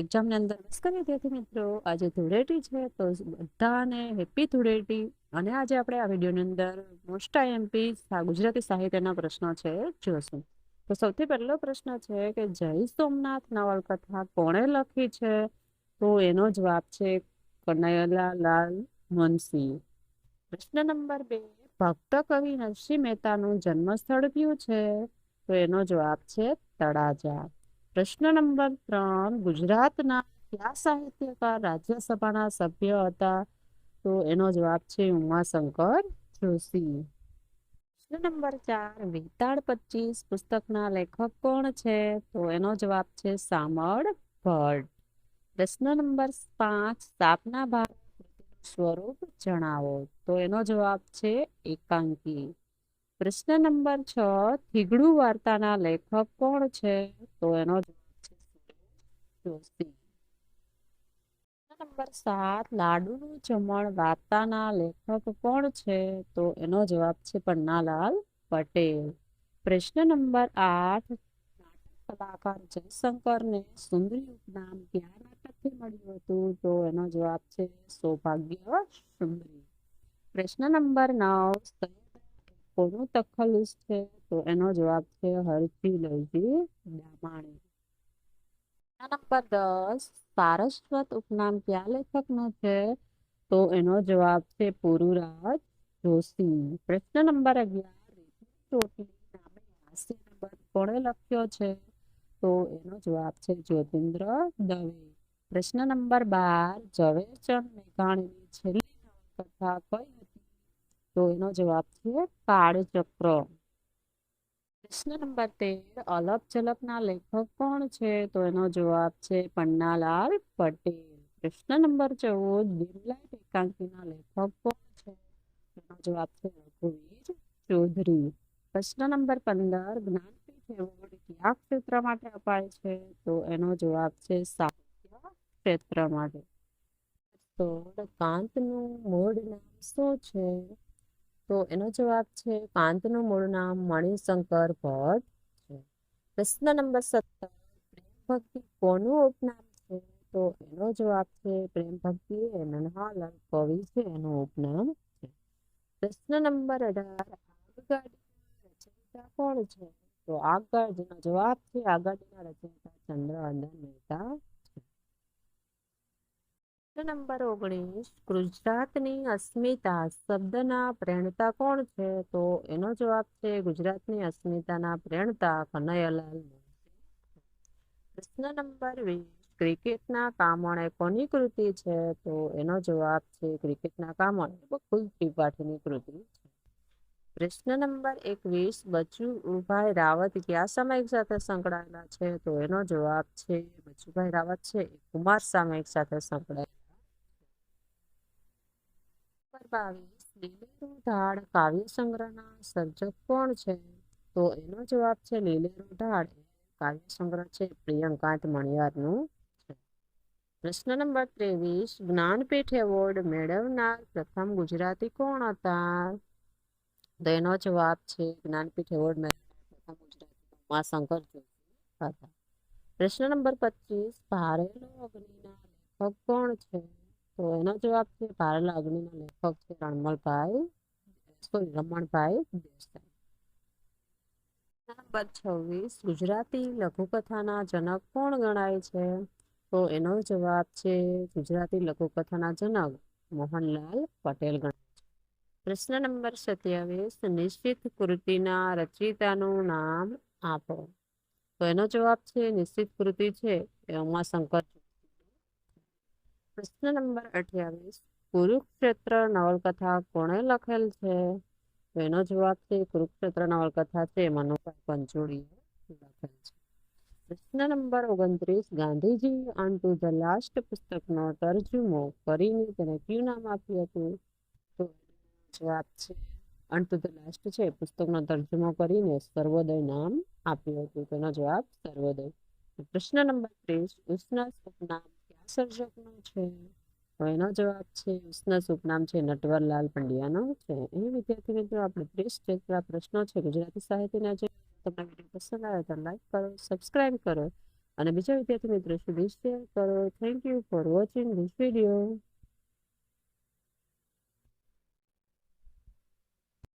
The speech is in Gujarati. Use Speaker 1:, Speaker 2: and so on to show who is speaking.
Speaker 1: એક્ઝામની અંદર નમસ્કાર વિદ્યાર્થી મિત્રો, આજે ધૂળેટી છે, તો બધાને હેપી ધૂળેટી. અને આજે આપણે આ વિડીયોની અંદર મોસ્ટ આઈએમપી ગુજરાતી સાહિત્યના પ્રશ્નો છે જોશું. તો સૌથી પહેલો પ્રશ્ન છે કે જય સોમનાથ નવલકથા કોણે લખી છે? તો એનો જવાબ છે કનૈયાલાલ મુનસી પ્રશ્ન નંબર બે, ભક્ત કવિ નરસિંહ મહેતાનું જન્મસ્થળ કયું છે? તો એનો જવાબ છે તળાજા. પ્રશ્ન નંબર ત્રણ, ગુજરાતના કયા સાહિત્યકાર રાજ્યસભાના સભ્ય હતા? તો એનો જવાબ છે ઉમાશંકર જોશી. પ્રશ્ન નંબર ચાર, વેતાળ પચીસ પુસ્તકના લેખક કોણ છે? તો એનો જવાબ છે સામળ ભટ્ટ. પ્રશ્ન નંબર પાંચ સાપના ભાગ સ્વરૂપ જણાવો. તો એનો જવાબ છે એકાંકી. પ્રશ્ન નંબર છ, થીગડું વાર્તાના લેખક કોણ છે? તો એનો નંબર સાત લાડુનું જમણ વાર્તાના લેખક કોણ છે તો એનો જવાબ છે પન્નાલાલ પટેલ પ્રશ્ન નંબર આઠ કલાકાર જયશંકરને સુંદરી ઉપનામ કયા નાટકથી મળ્યું હતું તો એનો જવાબ છે સૌભાગ્ય સુંદરી પ્રશ્ન નંબર નવ કોનું તખલ્લુસ છે, તો એનો જવાબ છે હરજી લવજી દામાણી નંબર દસ, સારસ્વત ઉપનામ કયા લેખકનું છે? તો એનો જવાબ છે પુરુરાજ જોશી. પ્રશ્ન નંબર અગિયાર ચોટલી નામે કોણે લખ્યો છે? તો એનો જવાબ છે જ્યોતિન્દ્ર દવે. પ્રશ્ન નંબર બાર ઝવેરચંદ મેઘાણીની છેલ્લી નવલકથા કઈ તો એનો જવાબ છે કાળચક્ર પ્રશ્ન નંબર તેર અલગ ઝલકના લેખક કોણ છે તો એનો જવાબ છે પન્નાલાલ પટેલ પ્રશ્ન નંબર ચૌદ લીમલાઇટ એકાંકીના લેખક કોણ છે એનો જવાબ છે રઘુવીર ચૌધરી પ્રશ્ન નંબર પંદર જ્ઞાનપીઠ એવોર્ડ કયા ક્ષેત્ર માટે અપાય છે તો એનો જવાબ છે સાહિત્ય ક્ષેત્ર માટે સોળ કાંતનું મૂળ નામ શું છે તો એનો જવાબ છે કાંતનું મૂળ નામ મણિશંકર ભટ્ટ છે. પ્રશ્ન નંબર સત્તર, પ્રેમ ભક્તિ કોનું ઉપનામ છે? તો એનો જવાબ છે પ્રેમ ભક્તિ એ નનહાલાલ કવિ છે, એનું ઉપનામ છે. પ્રશ્ન નંબર અઢાર આગગાડીના રચયિતા કોણ છે? તો આગગાડીનો જવાબ છે આગગાડીના રચયિતા ચંદ્રવંદન મહેતા નંબર ઓગણીસ, ગુજરાતની અસ્મિતા, શબ્દના પ્રેરણતા કોણ છે? તો એનો જવાબ છે ગુજરાતની અસ્મિતાના પ્રેરણતા કનૈયાલાલ પ્રશ્ન નંબર વીસ, ક્રિકેટના કામણે કોની કૃતિ છે? તો એનો જવાબ છે ક્રિકેટના કામણે બકુલ ત્રિપાઠીની કૃતિ છે. પ્રશ્ન નંબર એકવીસ, બચુભાઈ રાવત કયા સામાયિક સાથે સંકળાયેલા છે? તો એનો જવાબ છે બચુભાઈ રાવત છે કુમાર સામાયિક સાથે સંકળાયેલા બાવીસ લીલેરું ઢાળ કાવ્ય સંગ્રહના સર્જક કોણ છે? તો એનો જવાબ છે લીલેરું ઢાળ. કાવ્ય સંગ્રહ છે પ્રિયંકાંત મણિયારનું પ્રશ્ન નંબર ત્રેવીસ, જ્ઞાનપીઠ એવોર્ડ મેળવનાર પ્રથમ ગુજરાતી કોણ હતા? તો એનો જવાબ છે જ્ઞાનપીઠ એવોર્ડ મેળવનાર પ્રથમ ગુજરાતી ઉમાશંકર જોશી હતા. પ્રશ્ન નંબર પચીસ, ભારેલો અગ્નિના લેખક કોણ છે? તો એનો જવાબ છે, ભારેલા અગ્નિના લેખક છે રણમલભાઈ સોરી, રમણભાઈ દેસાઈ. નંબર છવ્વીસ, ગુજરાતી લઘુકથાના જનક કોણ ગણાય છે? તો એનો જવાબ છે, ગુજરાતી લઘુકથાના જનક મોહનલાલ પટેલ ગણાય છે. પ્રશ્ન નંબર સત્યાવીસ, નિશ્ચિત કૃતિના રચયિતાનું નામ આપો. તો એનો જવાબ છે, નિશ્ચિત કૃતિ છે, એ ઉમાશંકર પ્રશ્ન નંબર અઠ્યાવીસ. કુરુક્ષેત્ર નવલકથા કોણે લખેલ છે? તો એનો જવાબ છે, કુરુક્ષેત્ર નવલકથા છે, મનુભાઈ પંચોળીએ લખેલ છે. પ્રશ્ન નંબર ઓગણત્રીસ. Gandhiji unto the last પુસ્તકનો તરજુમો કરીને તેને કયું નામ આપ્યું હતું? તો જવાબ છે અન ટુ ધ લાસ્ટ છે. પુસ્તકનો તર્જુમો કરીને સર્વોદય નામ આપ્યું હતું. તેનો જવાબ સર્વોદય. પ્રશ્ન નંબર ત્રીસ. ઉષ્ણ ઉપનામ સર્જકનો છે. તો એનો જવાબ છે ઉષ્ણ ઉપનામ છે નટવરલાલ પંડ્યાનો છે. એ વિદ્યાર્થી મિત્રો, આપણે ત્રીસ જેટલા પ્રશ્નો છે ગુજરાતી સાહિત્યના જે તમને વીડિયો પસંદ આવે તો લાઈક કરો સબસ્ક્રાઈબ કરો અને બીજા વિદ્યાર્થી મિત્રો સુધી શેર કરો. Thank you for watching this video